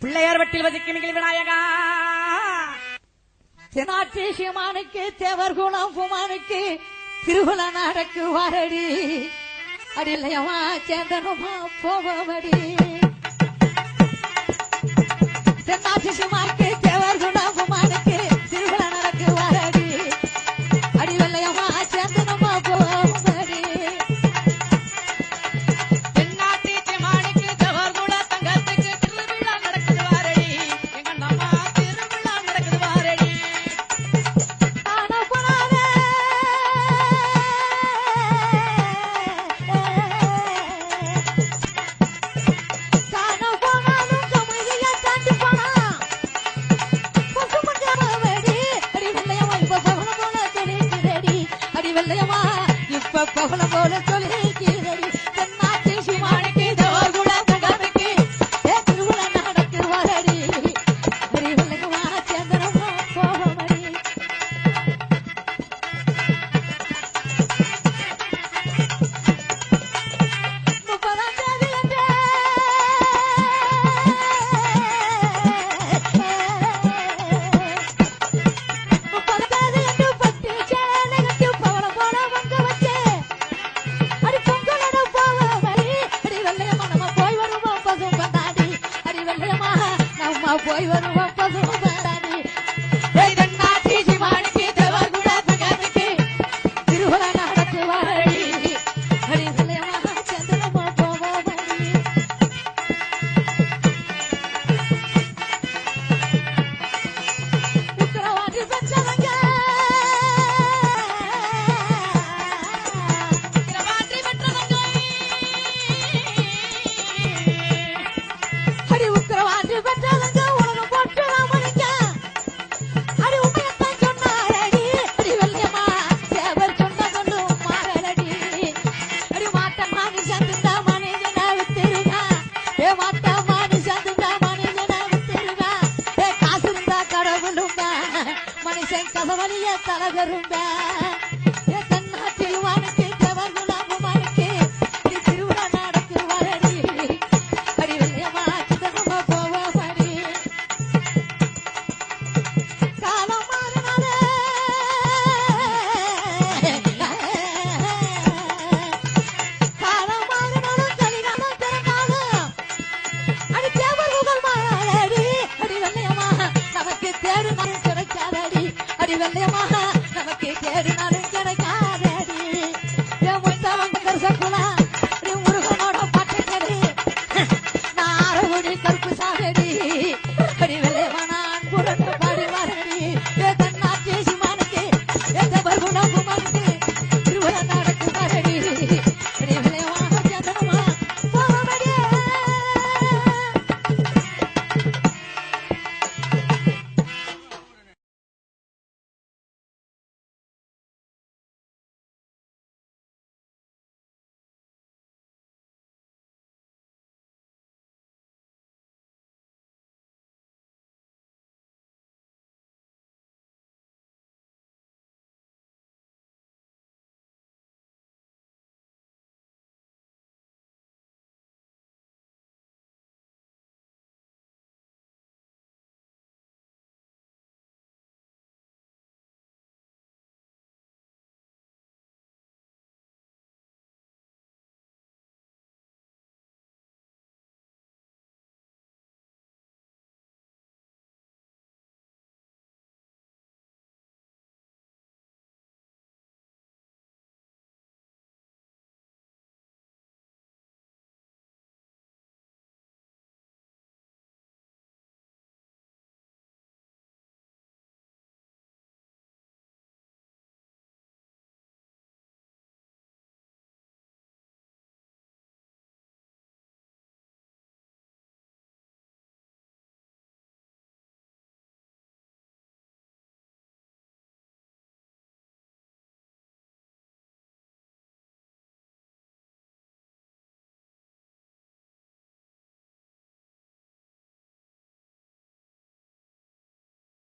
பிள்ளையார் வட்டில் வசிக்கும் மிகில் விநாயகா. தெனாட்டி சிமானுக்கு தேவர் குணம் புமானுக்கு திருவிழா நாடக்கு வாரடி. அடிலையமா சேந்தனமா போவடி தென்னாட்சி Sima papá, hola, hola. abuelo, no va a pasar. கவனிய தலை பெரும்பே நமக்கு தேடினாலும் கிடைக்காதடி. என் முத்த வந்த கருசக்குலா நீ முருகனோட பாட்டு கேடி நான் அறுபடி கருப்பு சாகடி.